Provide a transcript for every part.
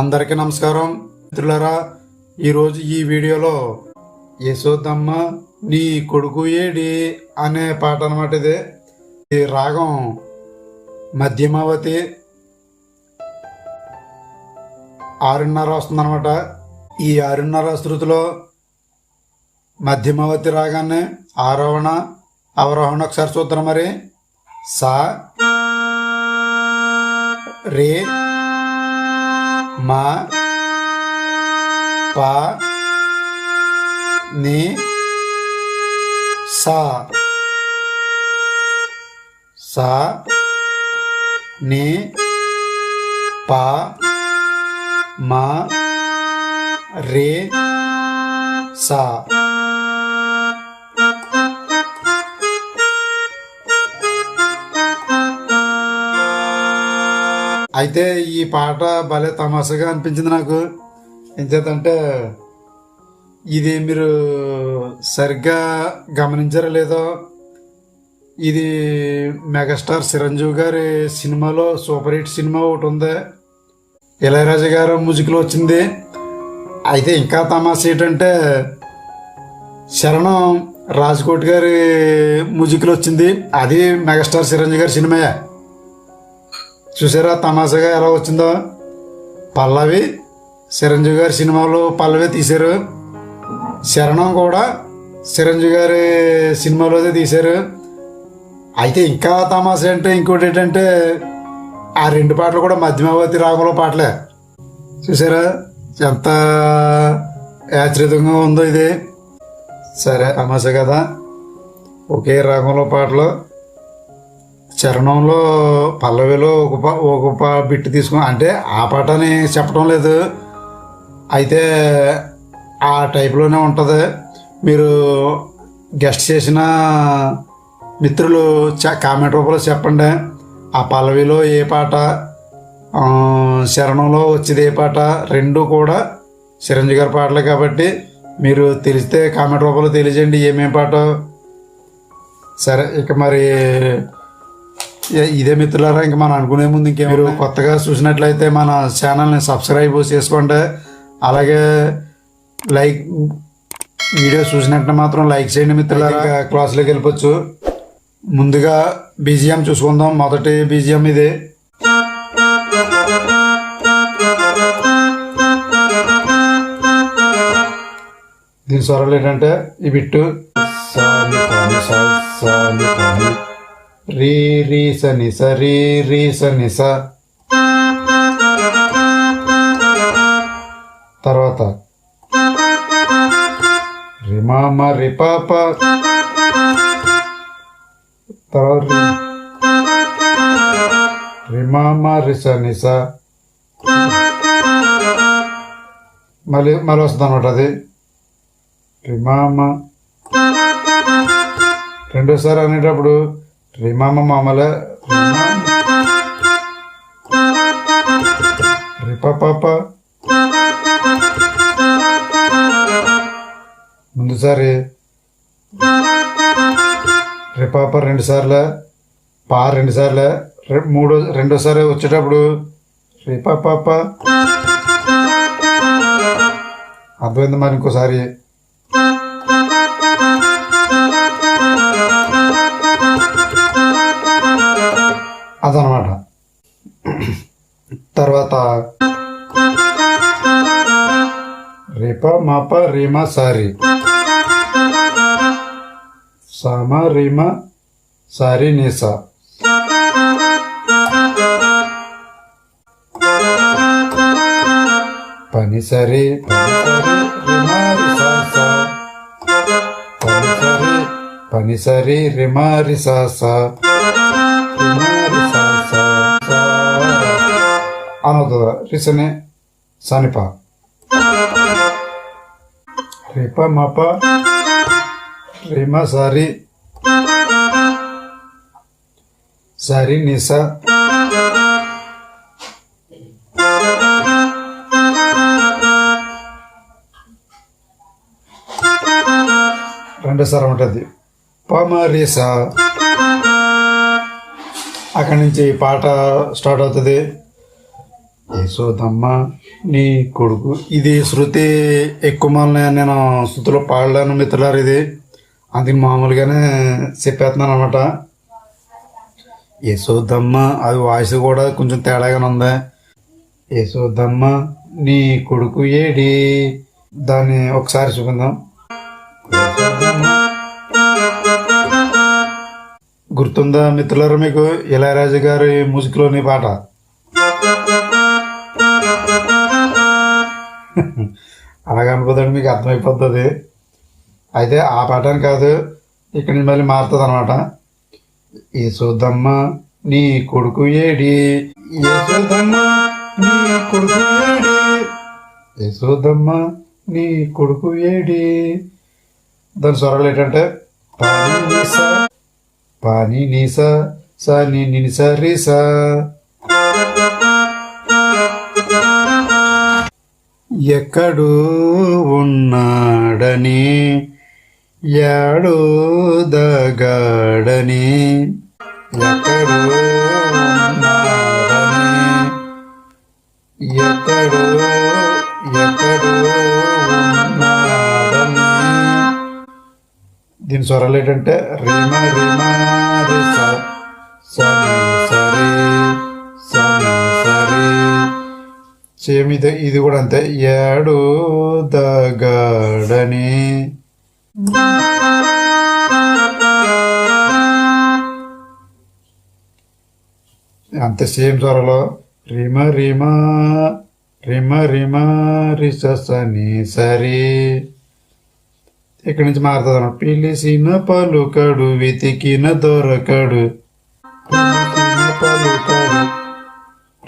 అందరికీ నమస్కారం. మిత్రులరా ఈరోజు ఈ వీడియోలో యశోదమ్మ నీ కొడుకు ఏడి అనే పాట అనమాట ఇది. ఈ రాగం మధ్యమావతి ఆరున్నర వస్తుందన్నమాట. ఈ ఆరున్నర శృతిలో మధ్యమావతి రాగాన్ని ఆరోహణ అవరోహణ ఒకసారి చూద్దాం మరి. సా రే మా పా ని సా సా ని పా మా రే సా అయితే ఈ పాట భలే తమాషగా అనిపించింది నాకు. ఎంచేతంటే ఇది మీరు సరిగ్గా గమనించారో లేదో ఇది మెగాస్టార్ చిరంజీవి గారి సినిమాలో సూపర్ హిట్ సినిమా ఒకటి ఉంది. ఇళయరాజు గారు మ్యూజిక్లో వచ్చింది. అయితే ఇంకా తమాష ఏంటంటే శరణం రాజ్కోట్ గారి మ్యూజిక్లో వచ్చింది. అది మెగాస్టార్ చిరంజీవి గారి సినిమాయే. చూసారా తమాషాగా ఎలా వచ్చిందో? పల్లవి చిరంజీవి గారి సినిమాలో పల్లవి తీశారు. శరణం కూడా చిరంజీవి గారి సినిమాలోనే తీశారు. అయితే ఇంకా తమాషా అంటే ఇంకోటి ఏంటంటే ఆ రెండు పాటలు కూడా మధ్యమావతి రాగంలో పాటలే. చూసారా ఎంత యాచరితంగా ఉందో ఇది. సరే తమాషా కదా. ఒకే రాగంలో పాటలు. చరణంలో పల్లవిలో ఒక ఒక ప బిట్ తీసుకుని అంటే ఆ పాటని చెప్పడం లేదు. అయితే ఆ టైప్లోనే ఉంటుంది. మీరు గెస్ట్ చేసిన మిత్రులు చ కామెంట్ రూపంలో చెప్పండి. ఆ పల్లవిలో ఏ పాట శరణంలో వచ్చేది ఏ పాట రెండు కూడా చిరంజీవి గారి పాటలే కాబట్టి మీరు తెలిస్తే కామెంట్ రూపంలో తెలియజేయండి ఏమేం పాట. సరే ఇక మరి ఇదే మిత్రులారా ఇంకా మనం అనుకునే ముందు ఇంకే మీరు కొత్తగా చూసినట్లయితే మన ఛానల్ని సబ్స్క్రైబ్ చేసుకోండి. అలాగే లైక్ వీడియో చూసినట్టు మాత్రం లైక్ చేయండి మిత్రులారా. క్లాస్లోకి వెళ్ళిపోవచ్చు. ముందుగా బీజిఎం చూసుకుందాం. మొదటి బీజిఎం ఇది. దీని స్వరాలు ఏంటంటే? ఈ బిట్టు. రీ రీ స ని స రీ రీ స ని స. తర్వాత రిమామ రిపాప తర్వాత రి- రిమామ రిస నిస మళ్ళీ మళ్ళీ వస్తుంది అనమాట అది రిమామ రెండోసారి అనేటప్పుడు రిమామ మామల రిపాప ముందుసారి రిపాప రెండు సార్లు పా రెండు సార్లు మూడో రెండోసారి వచ్చేటప్పుడు రిపాప అర్థమైంది మరి ఇంకోసారి. తర్వాత రేప మాప రీమ సారి సామ రీమ సారి నిసా పని సరి పని సరి పని సరి రిమారి సాసా రిమారి సాసా ಅನ್ನೋದು ರಿಸನೆ ಸನಿಪ ರಿಪ ಮಪ ರಿಮ సారి? సారి నిసా? రెండోసారి ఉంటుంది. పమరిస అక్కడి నుంచి పాట స్టార్ట్ అవుతుంది. యశోదమ్మ నీ కొడుకు. ఇది శృతి ఎక్కువ నేను శృతిలో పాడలేను మిత్రులారు ఇది. అది మామూలుగానే చెప్పేస్తున్నాను అనమాట యశోదమ్మ అది వాయిస్ కూడా కొంచెం తేడాగానే ఉంది. యశోదమ్మ నీ కొడుకు ఏడి? దాన్ని ఒకసారి చూపిందాం గుర్తుందా మిత్రులారా మీకు? ఇళయరాజు గారి మ్యూజిక్లోని పాట. అలాగ అనుకోదండి మీకు అర్థమైపోతుంది. అయితే ఆ పాటని కాదు ఇక్కడి నుంచి మళ్ళీ మారుతుంది అనమాట యశోదమ్మ నీ కొడుకు ఏడి? యశోదమ్మ నీ కొడుకు ఏడి? యశోదమ్మ నీ కొడుకు ఏడి? దాని స్వరాలు ఏంటంటే పాని నీస పాని నీస స ని ని ఎక్కడు ఉన్నాడని యాడో దగాడని ఎక్కడు ఉన్నాడని ఎక్కడు ఎక్కడో ఉన్నాడని. దీని స్వరాలు ఏంటంటే రీమ రీమ రి స సేమ్ ఇది ఇది కూడా అంతే ఏడు దగడని. అంతే సేమ్ స్వరలో రిమ రిమ రిమ రిమ రిసని సరి. ఇక్కడి నుంచి మారుతుంది అన్నమాట పిలిసిన పలుకడు వెతికిన దొరకడు. పిలిచిన పలుకడు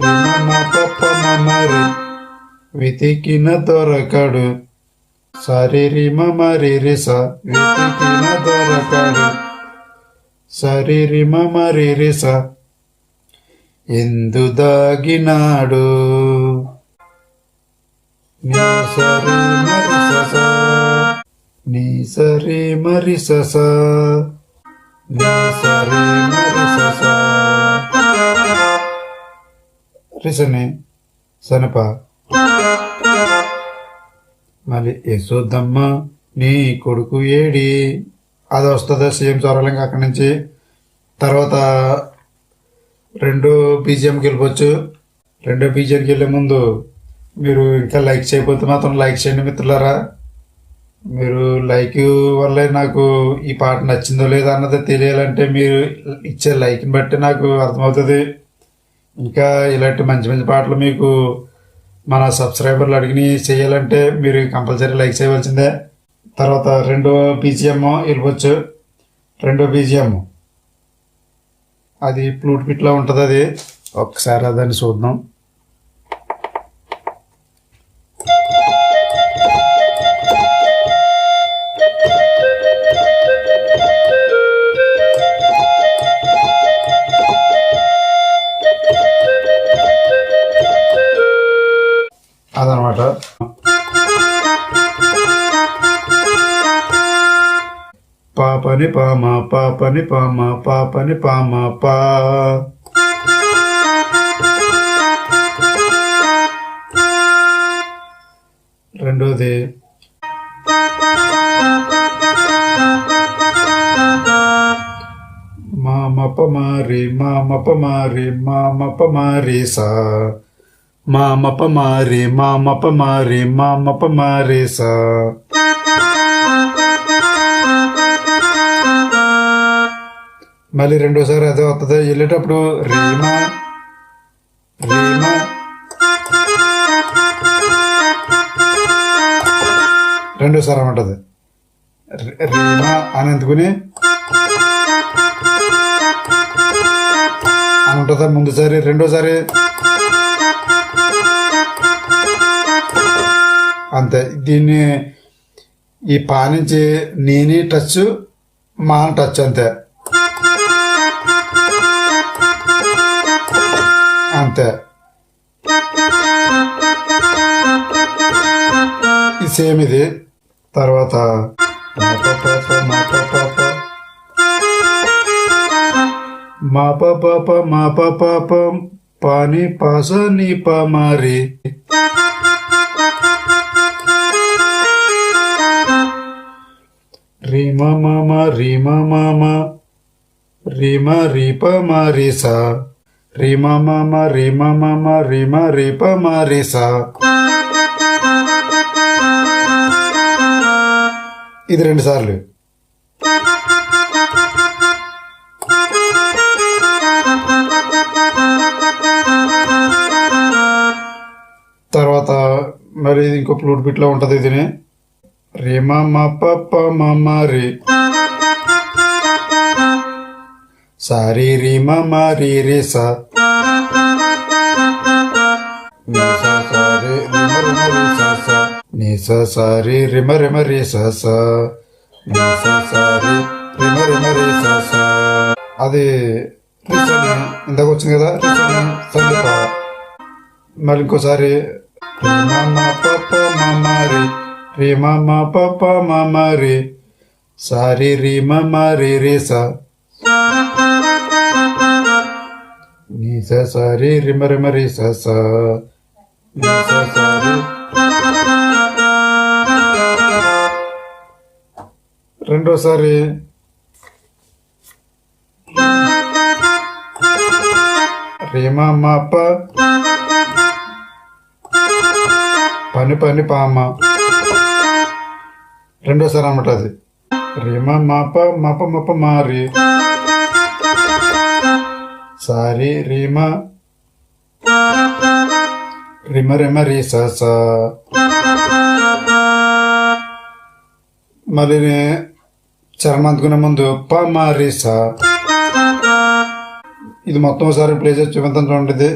రిమ పప్ప మరి వెతికిన దొరకడు. సరిరిమ మరి రిస వెతికిన దొరకడు. సరిరిమ మరి రిస ఎందు దాగినాడు. నీ సరి మరి సస నీ సరి మరి సస నీ సరి మరి సస రిసని సనప. మళ్ళీ యశోదమ్మ నీ కొడుకు ఏడి? అది వస్తుంది సీఎం స్వరాలంగా అక్కడి నుంచి. తర్వాత రెండు బీజిఎంకి వెళ్ళిపోవచ్చు. రెండో బీజిఎంకి వెళ్ళే ముందు మీరు ఇంకా లైక్ చేయకపోతే మాత్రం లైక్ చేయండి మిత్రులారా. మీరు లైక్ వల్లే నాకు ఈ పాట నచ్చిందో లేదో అన్నది తెలియాలంటే మీరు ఇచ్చే లైక్ని బట్టి నాకు అర్థమవుతుంది. ఇంకా ఇలాంటి మంచి మంచి పాటలు మీకు మన సబ్స్క్రైబర్లు అడిగి చేయాలంటే మీరు కంపల్సరీ లైక్ చేయవలసిందే. తర్వాత రెండో బీజిఎం వెళ్ళిపోవచ్చు. రెండో బీజిఎం. అది ఫ్లూట్ పిట్లో ఉంటుంది అది. ఒకసారి దాన్ని చూద్దాం. పాపని పామ పాపని పామ పాపని పామ పా. రెండోది మా మప మారి మా మప మారి మా మప మారి సా. మా మప మారి మా మప మారి మా మప మారి సా. మళ్ళీ రెండోసారి అదే వస్తుంది వెళ్ళేటప్పుడు రీమా రీమా. రెండోసారి ఉంటుంది రి- రీమా అని ఎందుకుని? అని ఉంటుందా ముందుసారి రెండోసారి? అంతే. దీన్ని ఈ పా నుంచి నేనే టచ్ మా టచ్ అంతే. అంతే ఈ సేమ్ ఇది తర్వాత మా పాప మా పాప పాని పాస నీ పమారి రీమ మామ రీమ మామ రీమ రీప మారిసా రిమ మామ రీమ మామ రీమ రీప మారిసా ఇది రెండు సార్లు. తర్వాత మరి ఇది ఇంకో ఫ్లూట్ బిట్లో ఉంటుంది ఇది రిమ మా పప్ప మమ్మ రి. సారీ రీమ మా రీ రే సా నీ సా సా రే రిమ రిమ రే సా సా నీ సా సా రే రిమ రిమ రే సా సా నీ సా సా రే రిమ రిమ రే సా సా అది రిసని ఇందాక వచ్చింది కదా రిసని సందుప మళ్ళీ ఇంకోసారి రే మమ్మ పప్ప మమ్మ రే రే మమ్మ పప్ప మమ్మ రే సారీ రీ మమ్మ రే రే సా నీ స సారీ రిమ రిమ రి స స నీ స సారీ రెండోసారి. రీమ మా ప పని పని పామ. రెండోసారి అనమాట అది. రీమ మాప మప మప మారి. సారి రీమ. రిమ రిమ రీ స మళ్ళీ చరణం అందుకునే ముందు ప మా రీ స. ఇది మొత్తం ఒకసారి ప్లే చేసి చూపిద్దాం చూడండి ఇది.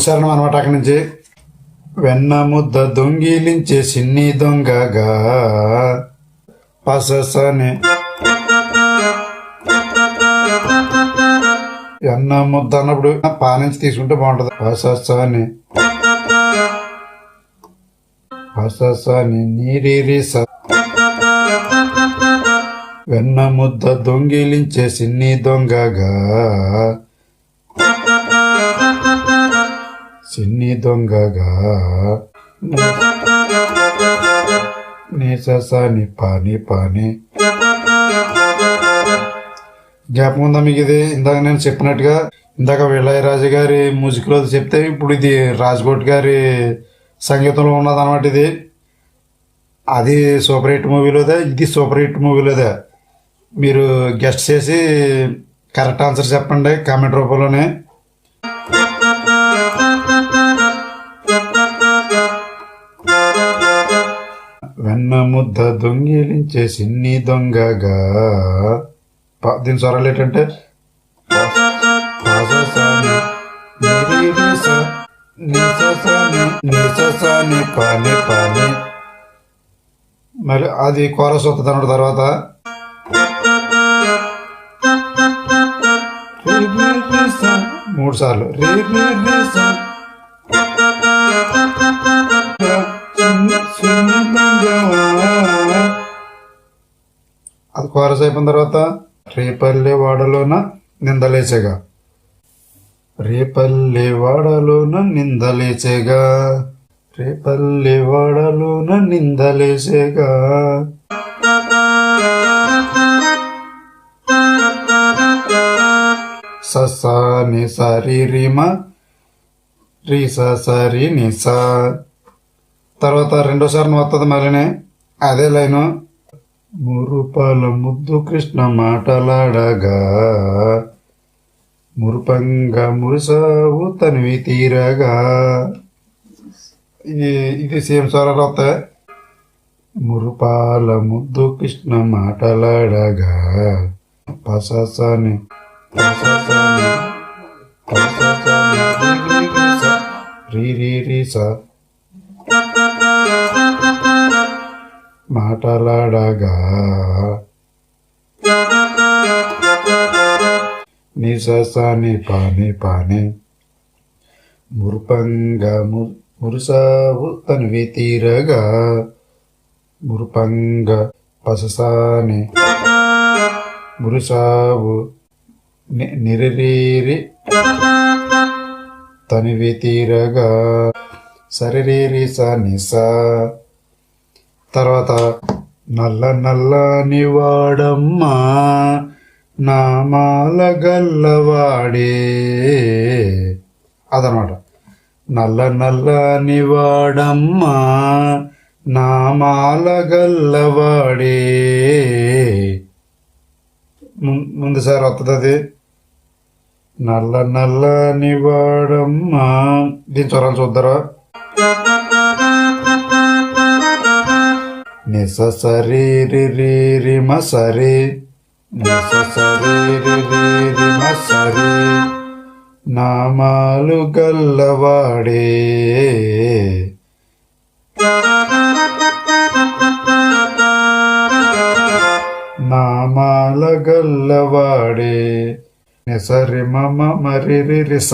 అప్పుడు అనమాట అక్కడి నుంచి. వెన్న ముద్ద దొంగిలించే సిన్ని దొంగగా పససని. వెన్న ముద్ద అన్నప్పుడు పా నుంచి తీసుకుంటే బాగుంటుంది. పససని. పససని నీరి స. వెన్న ముద్ద దొంగిలించే సిన్ని దొంగగా చిన్ని దొంగగా. నీససాని పాని పాని. జ్ఞాపకం ఉందా మీకు ఇది? ఇందాక నేను చెప్పినట్టుగా ఇందాక విలయరాజు గారి మ్యూజిక్లో చెప్తే ఇప్పుడు ఇది రాజ్కోట్ గారి సంగీతంలో ఉన్నది అనమాట ఇది. అది సూపర్ హిట్ మూవీలోదే ఇది సూపర్ హిట్ మూవీలోదే. మీరు గెస్ట్ చేసి కరెక్ట్ ఆన్సర్ చెప్పండి కామెంట్ రూపంలోనే. వెన్న ముద్ద దొంగిలించే సిన్ని దొంగగా. దీని స్వరాలు ఏంటంటే? మరి అది కోరస్ వస్తుంది తర్వాత. మూడు సార్లు. రి అది కోరస్ అయిపోయిన తర్వాత రేపల్లె వాడలోన నిందలేచేగా. రేపల్లె వాడలోన నిందలేచేగా. రేపల్లె వాడలోన నిందలేచేగా. ససాని సారి రిమ రీ సా సరి ని సా. తర్వాత రెండోసారి వస్తుంది మళ్ళీనే అదే లైను. మురుపాల ముద్దు కృష్ణ మాటలాడగా మురుపంగా మురుసావు తనివి తీరగా. ఇది ఇది సేమ్ స్వరాలు వస్తాయి? మురుపాల ముద్దు కృష్ణ మాటలాడగా పససని పససని పససని రీ రీ రీ స మాటలాడగా నిససాని పాని పాని మురుపంగ మురుసావు తన్వి తీరగా మురుపంగ పససాని మురుసావు ని- నిరిరీరి తనివి తీరగా సరిరీరి స తర్వాత నల్ల నల్లని వాడమ్మా నామాల గల్లవాడే అదనమాట. నల్ల నల్లని వాడమ్మా నామాల గల్లవాడే. ముం- ముందు సార్ వస్తుంది నల్ల నల్ల నల్లని వాడమ్మా. దీని స్వరాలు చూద్దరా? నిస సరి రి రి మ సరి నిస సరి రి రి రి మ సరి నామాలు గల్లవాడే. నామాల గల్లవాడే నిసరి మమ మరి రి రిస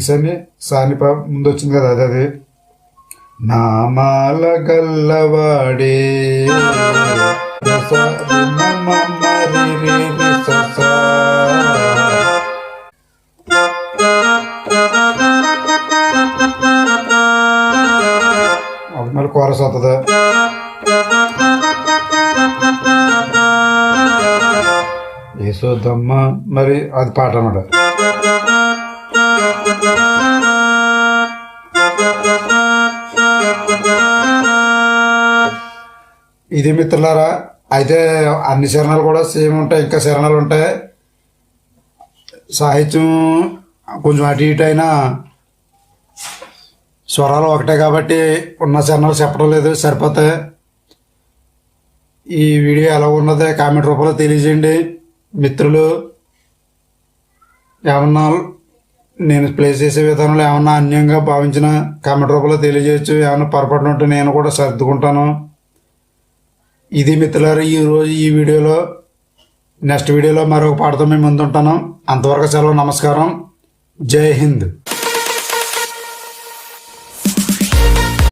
రీసని సానిప ముందు వచ్చింది కదా అది అది. నామాల గల్లవాడే. మరి మరి కోరస్ అవుతుందా యశోదమ్మ మరి అది పాట అన్నమాట. ఇది మిత్రులారా అయితే అన్ని శరణాలు కూడా సేమ్ ఉంటాయి ఇంకా శరణాలు ఉంటాయి. సాహిత్యం కొంచెం అటు ఇటు అయినా స్వరాలు ఒకటే కాబట్టి ఉన్న శరణాలు చెప్పడం లేదు సరిపోతాయి. ఈ వీడియో ఎలా ఉన్నదో కామెంట్ రూపంలో తెలియజేయండి. మిత్రులు ఏమన్నా నేను ప్లే చేసే విధానంలో ఏమన్నా అన్యంగా భావించిన కామెంట్ రూపంలో తెలియజేయచ్చు ఏమన్నా పొరపాటున ఉంటే నేను కూడా సర్దుకుంటాను. ఇది మిత్రులారు ఈ రోజు ఈ వీడియోలో నెక్స్ట్ వీడియోలో మరొక పాటతో మేము ముందుంటాను. అంతవరకు సెలవు నమస్కారం. జై హింద్.